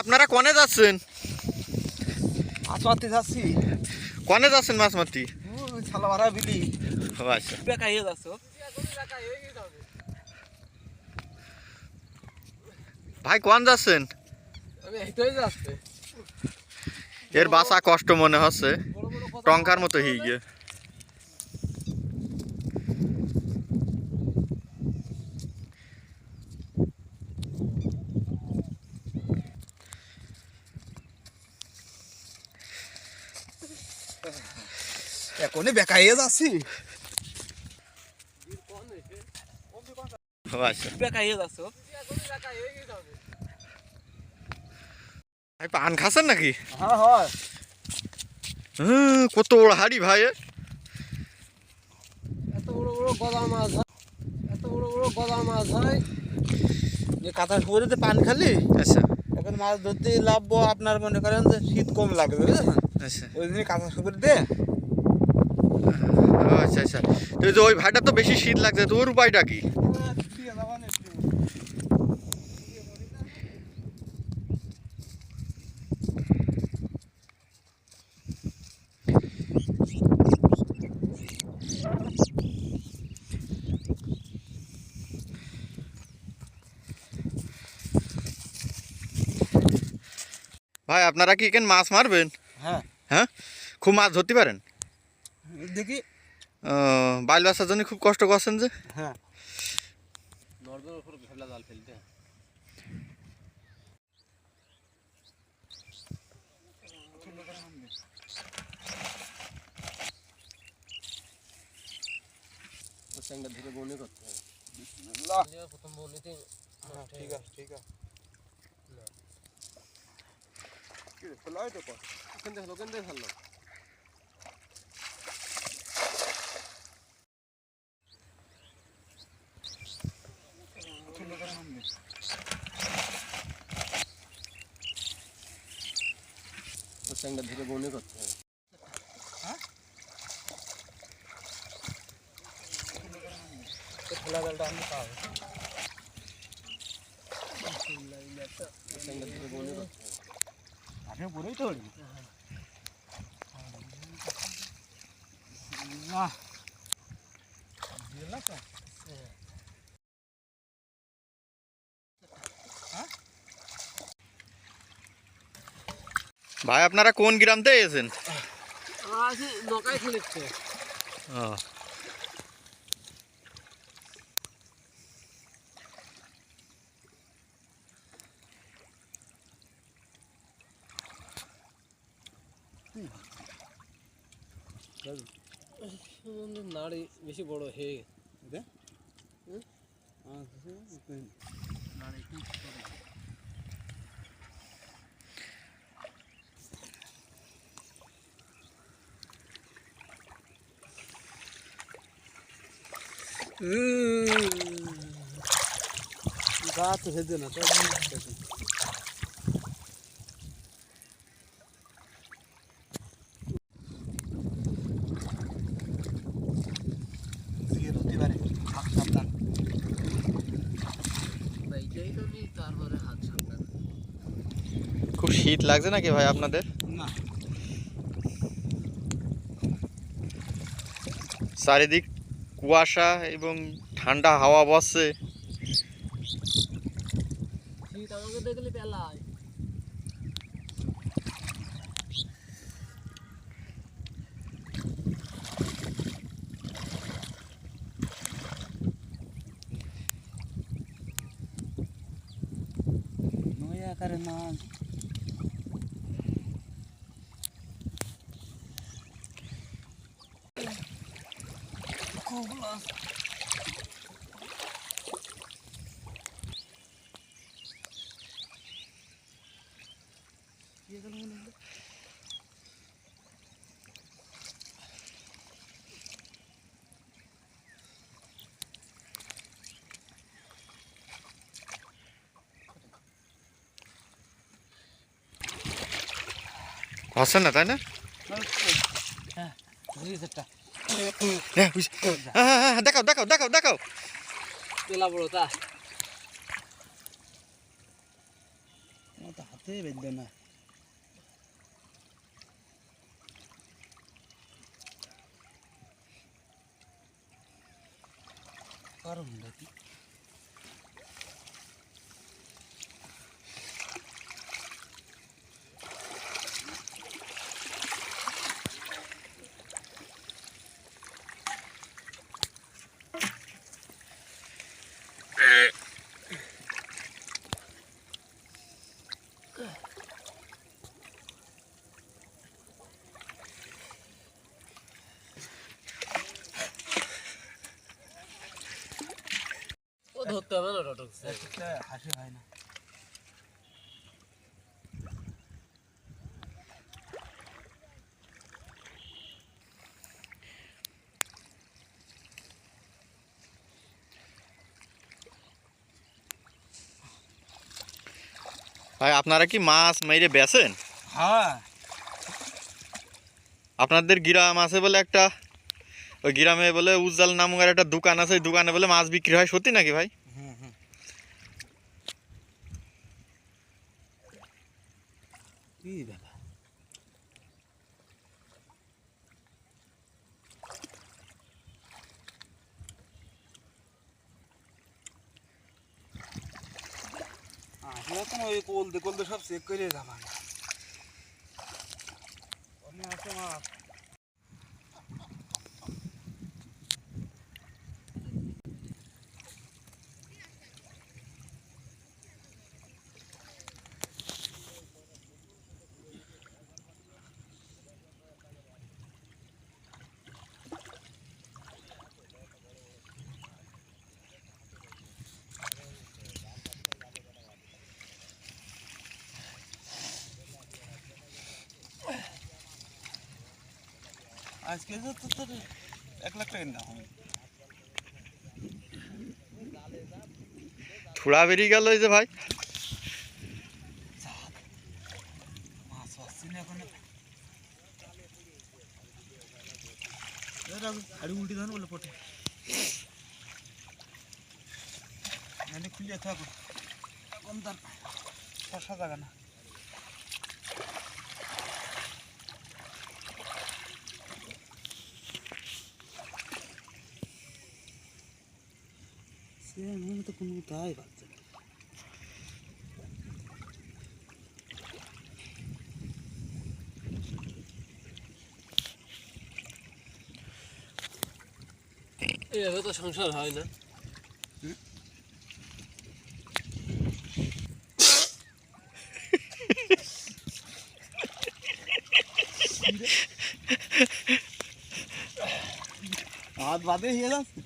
আপনারা কনে যাচ্ছেন? মাছ মারতে যাচ্ছি। কনে যাচ্ছেন মাছ মারতে মারা বিলি। আচ্ছা। বেকা হয়ে যাচ্ছ। ভাই কোন যাচ্ছেন? এর বাসা কষ্ট মনে হচ্ছে। টঙ্কার মতো হয়ে গিয়ে। এখনই বেকা হয়ে যাচ্ছি। আচ্ছা। বেকা ভাই পান খাচ্ছেন নাকি? হ্যাঁ হয়। কত বড় হাড়ি ভাই? এত বড় বড় মাছ হয়। এত বড় বড় মাছ হয়। যে কাঁথা সুপুরিতে পান খালি আচ্ছা। এখন মাছ ধরতে লাভবো আপনার মনে করেন যে শীত কম লাগবে বুঝলেন? আচ্ছা। ওই জন্য কাঁথা সুপুরিতে ও আচ্ছা আচ্ছা। তো যে ওই ভাইটা তো বেশি শীত লাগছে ওর উপায়টা কি? ভাই আপনারা কি কেন মাছ মারবেন? হ্যাঁ। হ্যাঁ? খুব মাছ ধরতে পারেন? দেখি। বাইল বাসার জন্য খুব কষ্ট করছেন যে? হ্যাঁ। ধীরে বনি করতে হবে প্রথম বনিতে ঠিক আছে ঠিক আছে কি রে ফেলা হয়তো কর। ওখান থেকে ওখান থেকে ফেললাম ধীরে বনি করতে হবে। খোলা জালটা আমি পাবো ওখানটা ধীরে বনি করতে হবে আপনি পরেই তো। না ভাই আপনারা কোন গ্রাম থেকে এসেছেন? আছে নকাই খেলেছে ও। নাড়ি গেছে হেদে না সাবধান খুব শীত লাগছে নাকি ভাই আপনাদের? চারিদিক কুয়াশা এবং ঠান্ডা হাওয়া বসছে। শীত আমাকে দেখলে পেলায় নয়া করে না হচ্ছে না তাই না হ্যাঁ একটা হ্যাঁ, বুঝ- হ্যাঁ, হ্যাঁ, হ্যাঁ, দেখাও দেখাও দেখাও দেখাও তেলা বড় তা হাত হাতে বেঁধবে না কারণটা কি হাসি হয় না ভাই আপনারা কি মাছ মেরে বেচেন? হ্যাঁ। আপনাদের গ্রাম আছে বলে একটা ওই গ্রামে বলে উজ্জ্বল নামক একটা দোকান আছে ওই দোকানে বলে মাছ বিক্রি হয় সত্যি নাকি ভাই? কি ব্যাপার এখন কোলদে কোলদে সব চেক করে যাবা। অনেক আছে মাছ আজকে তো তো তোর এক লাখ টাকা দাম হবে। থুড়া বেরিয়ে গেল এই যে ভাই। মাছ পাচ্ছি না এখন। হাড়ি উল্টি ধান বলে পটে। খুলে থাকো। তার শসা জায়গা না। সে মনে তো কোনো তাই এইভাবে তো সংসার হয় না হাত বাদে হয়ে যাচ্ছে